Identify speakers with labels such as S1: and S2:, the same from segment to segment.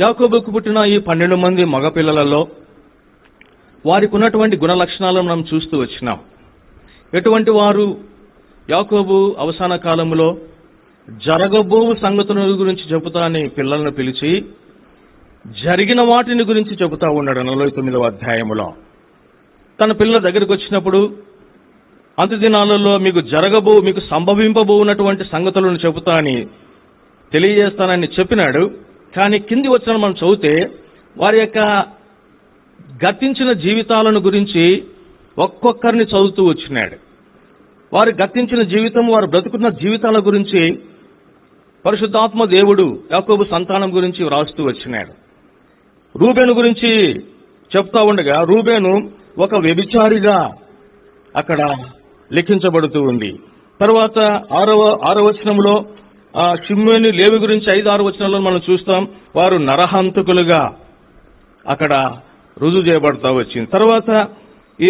S1: యాకోబుకు పుట్టిన ఈ పన్నెండు మంది మగపిల్లలలో వారికి ఉన్నటువంటి గుణ లక్షణాలను మనం చూస్తూ వచ్చినాం. ఎటువంటి వారు యాకోబు అవసాన కాలంలో జరగబోవు సంగతుల గురించి చెబుతానని పిల్లలను పిలిచి జరిగిన వాటిని గురించి చెబుతా ఉన్నాడు నలభై తొమ్మిదవ అధ్యాయములో. తన పిల్లల దగ్గరికి వచ్చినప్పుడు అంత దినాలలో మీకు జరగబో మీకు సంభవింపబోనటువంటి సంగతులను చెబుతా అని తెలియజేస్తానని చెప్పినాడు. కానీ కింది వచ్చిన మనం చదివితే వారి యొక్క గతించిన జీవితాలను గురించి ఒక్కొక్కరిని చదువుతూ వచ్చినాడు. వారు గతించిన జీవితం వారు బ్రతుకున్న జీవితాల గురించి పరిశుద్ధాత్మ దేవుడు యాకోబు సంతానం గురించి వ్రాస్తూ వచ్చినాడు. రూబేను గురించి చెప్తా ఉండగా రూబేను ఒక వ్యభిచారిగా అక్కడ లిఖించబడుతూ ఉంది. తర్వాత ఆరవ ఆరవచనంలో ఆ షిమ్మేని లేవి గురించి ఐదు ఆరు వచనంలో మనం చూస్తాం. వారు నరహంతకులుగా అక్కడ రుజువు చేయబడతా వచ్చింది. తర్వాత ఈ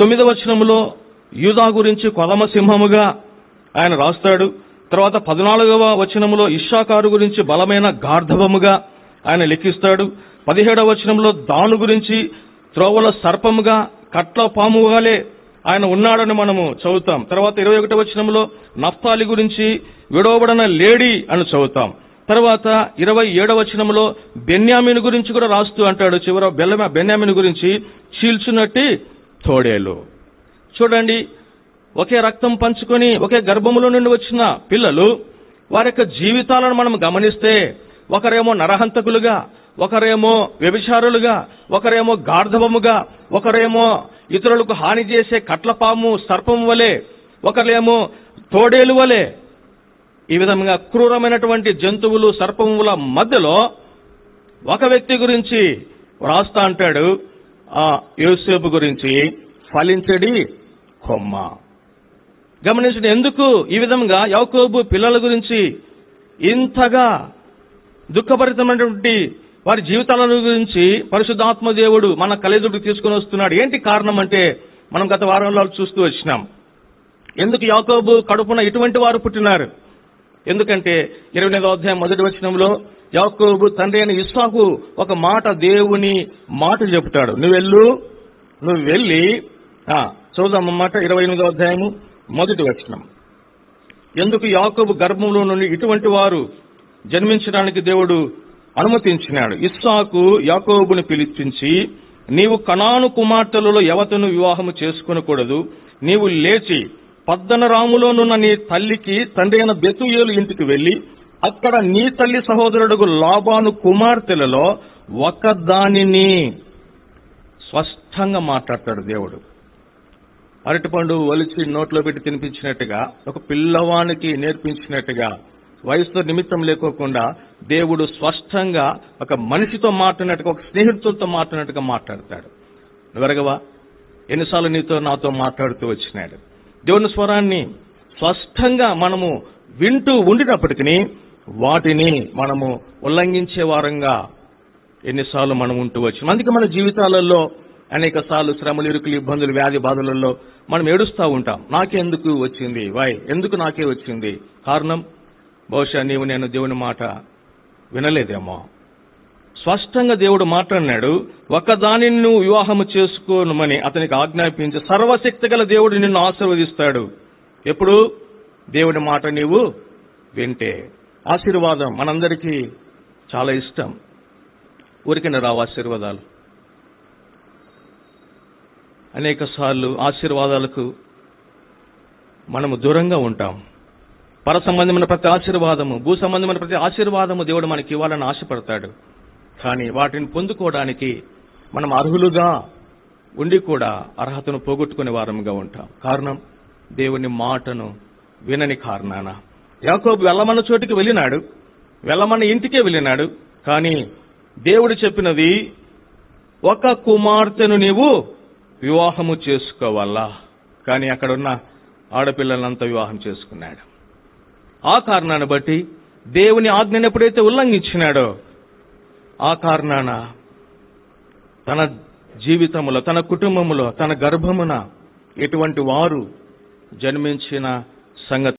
S1: తొమ్మిదవ వచనంలో యూదా గురించి కొలమ సింహముగా ఆయన రాస్తాడు. తర్వాత పద్నాలుగవ వచనంలో ఇషాకారు గురించి బలమైన గార్ధవముగా ఆయన లెక్కిస్తాడు పదిహేడవ వచనంలో దాను గురించి త్రోవల సర్పముగా కట్ల పాముగాలే ఆయన ఉన్నాడని మనము చదువుతాం. తర్వాత ఇరవై ఒకటి వచనంలో నఫ్తాలి గురించి విడవబడిన లేడీ అని చదువుతాం. తర్వాత ఇరవై ఏడవ వచనంలో బెన్యామిని గురించి కూడా రాస్తూ అంటాడు. చివర బెల్లమ బెన్యామిని గురించి చీల్చునట్టి తోడేలు. చూడండి ఒకే రక్తం పంచుకొని ఒకే గర్భములో నుండి వచ్చిన పిల్లలు వారి యొక్క జీవితాలను మనం గమనిస్తే ఒకరేమో నరహంతకులుగా ఒకరేమో వ్యభిచారులుగా ఒకరేమో గార్ధవముగా ఒకరేమో ఇతరులకు హాని చేసే కట్లపాము సర్పం వలె ఒకరేమో తోడేలు వలె ఈ విధంగా క్రూరమైనటువంటి జంతువులు సర్పముల మధ్యలో ఒక వ్యక్తి గురించి రాస్తా అంటాడు. ఆ యోసేపు గురించి ఫలించడి కొమ్మ. గమనించండి ఎందుకు ఈ విధంగా యాకోబు పిల్లల గురించి ఇంతగా దుఃఖభరితమైనటువంటి వారి జీవితాల గురించి పరిశుద్ధాత్మ దేవుడు మన కలెదుడికి తీసుకొని వస్తున్నాడు. ఏంటి కారణం అంటే మనం గత వారంలో చూస్తూ వచ్చినాం. ఎందుకు యాకోబు కడుపున ఇటువంటి వారు పుట్టినారు? ఎందుకంటే ఇరవై ఎనిమిదో అధ్యాయం మొదటి వచనంలో యాకోబు తండ్రి అయిన ఇస్సాకు ఒక మాట దేవుని మాట చెబుతాడు. నువ్వు వెళ్ళు నువ్వు వెళ్ళి ఆ, చూద్దాం అన్నమాట ఇరవై ఎనిమిదో అధ్యాయము మొదటి వచనం. ఎందుకు యాకోబు గర్భంలో నుండి ఇటువంటి వారు జన్మించడానికి దేవుడు అనుమతించినాడు? ఇస్సాకు యాకోబుని పిలిపించి నీవు కణాను కుమార్తెలలో యవతను వివాహము చేసుకునకూడదు. నీవు లేచి పద్దనరాములోనున్న నీ తల్లికి తండ్రి అయిన బెతుయేలు ఇంటికి వెళ్ళి అక్కడ నీ తల్లి సహోదరుడు లాభాను కుమార్తెలలో ఒకదానిని స్పష్టంగా మాట్లాడతాడు దేవుడు. అరటిపండు ఒలిచి నోట్లో పెట్టి తినిపించినట్టుగా ఒక పిల్లవానికి నేర్పించినట్టుగా వయసుతో నిమిత్తం లేకోకుండా దేవుడు స్పష్టంగా ఒక మనిషితో మాట్లాడినట్టుగా ఒక స్నేహితులతో మాట్లాడినట్టుగా మాట్లాడతాడు. ఎవరగవా ఎన్నిసార్లు నీతో నాతో మాట్లాడుతూ వచ్చినాడు? దేవుని స్వరాన్ని స్పష్టంగా మనము వింటూ ఉండినప్పటికీ వాటిని మనము ఉల్లంఘించే వారంగా ఎన్నిసార్లు మనం ఉంటూ వచ్చాం అందుకే మన జీవితాలలో అనేక సార్లు శ్రమలు ఇరుకులు ఇబ్బందులు వ్యాధి బాధలలో మనం ఏడుస్తూ ఉంటాం. నాకెందుకు వచ్చింది? వై? ఎందుకు నాకే వచ్చింది? కారణం? బహుశా నీవు నేను దేవుని మాట వినలేదేమో. స్పష్టంగా దేవుడు మాట్లాడినాడు ఒకదానిని నువ్వు వివాహము చేసుకోనుమని అతనికి ఆజ్ఞాపించి సర్వశక్తి గల దేవుడు నిన్ను ఆశీర్వదిస్తాడు. ఎప్పుడు? దేవుడి మాట నీవు వింటే. ఆశీర్వాదం మనందరికీ చాలా ఇష్టం. ఊరికనే రావు ఆశీర్వాదాలు. అనేక సార్లు ఆశీర్వాదాలకు మనము దూరంగా ఉంటాం. పర సంబంధమైన ప్రతి ఆశీర్వాదము భూ సంబంధమైన ప్రతి ఆశీర్వాదము దేవుడు మనకి ఇవ్వాలని ఆశపడతాడు. కానీ వాటిని పొందుకోవడానికి మనం అర్హులుగా ఉండి కూడా అర్హతను పోగొట్టుకునే వారముగా ఉంటాం. కారణం దేవుని మాటను వినని కారణాన. యాకోబు వెళ్ళమన్న చోటికి వెళ్ళినాడు. వెళ్ళమన్న ఇంటికే వెళ్ళినాడు. కానీ దేవుడు చెప్పినది ఒక కుమార్తెను నీవు వివాహము చేసుకోవాలా? కానీ అక్కడున్న ఆడపిల్లలంతా వివాహం చేసుకున్నాడు. ఆ కారణాన్ని బట్టి దేవుని ఆజ్ఞను ఎప్పుడైతే ఉల్లంఘించినాడో ఆ కారణాన తన జీవితములో తన కుటుంబములో తన గర్భమున ఎటువంటి వారు జన్మించిన సంగతి